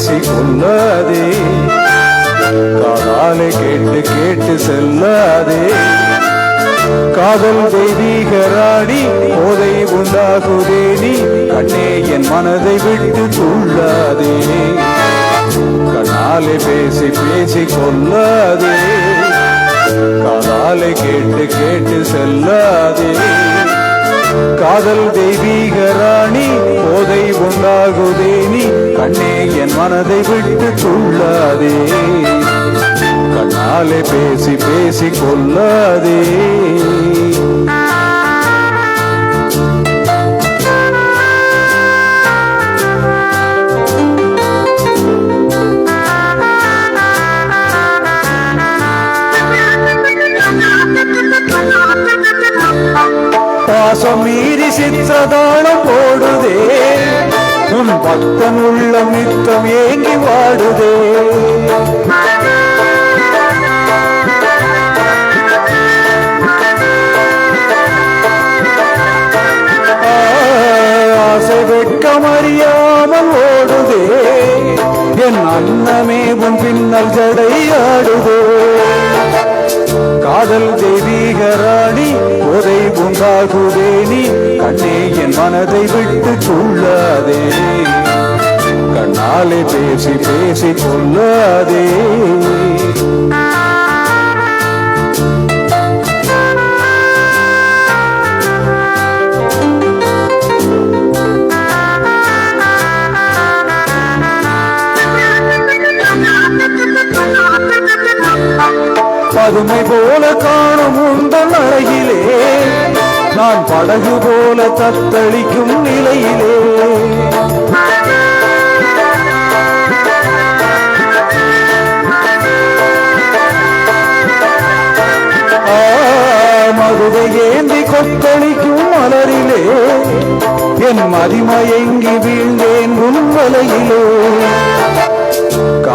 பேசி கொள்ளாதே காதாலே கேட்டு கேட்டு செல்லாதே. காதல் தெய்வீக ராணி போதை உண்டாகுதே நீ. கண்ணே என் மனதை விட்டு துள்ளாதே. கண்ணாலே பேசி பேசி கொல்லாதே. காதாலே கேட்டு கேட்டு செல்லாதே. காதல் தெய்வீக ராணி போதை உண்டாகுதே நீ கண்ணே என் மனதை விட்டு துள்ளாதே. கண்ணாலே பேசி பேசி கொள்ளாதே. பாசம் மீறி சித்திரதாளம் போடுதே. உன் பக்தன் உள்ள நித்தம் ஏங்கி வாடுதே. ஆசை வெட்கமறியாமல் ஓடுதே. என் அன்னமே உன் பின்னல் ஜடையாடுதே. காதல் தெய்வீக ராணி போதை உண்டாகுதே நீ கண்ணே என் மனதை விட்டு துள்ளாதே கண்ணாலே பேசி பேசி கொள்ளாதே. பதுமை போல காணும் உந்தன் அழகிலே. நான் படகு போல தத்தளிக்கும் நிலையிலே. ஆ, மதுரை ஏந்தி கொத்தளிக்கும் மலரிலே. என் மதிமயங்கி வீழ்ந்தேன் உன் வலையிலே.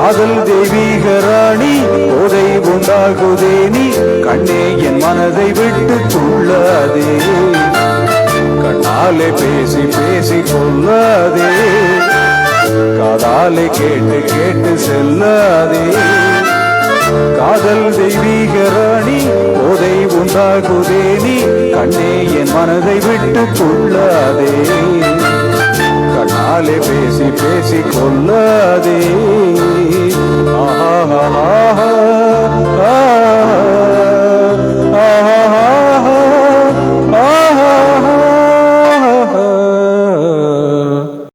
காதல் தெய்வீக ராணி போதை உண்டாகுதே நீ. கண்ணே என் மனதை விட்டு துள்ளாதே. கண்ணாலே பேசி பேசி கொள்ளாதே. காதாலே கேட்டு கேட்டு செல்லாதே. காதல் தெய்வீக ராணி போதை உண்டாகுதே நீ. கண்ணே என் மனதை விட்டு கொள்ளாதே கண்ணாலே பேசி பேசி கொள்ளாதே.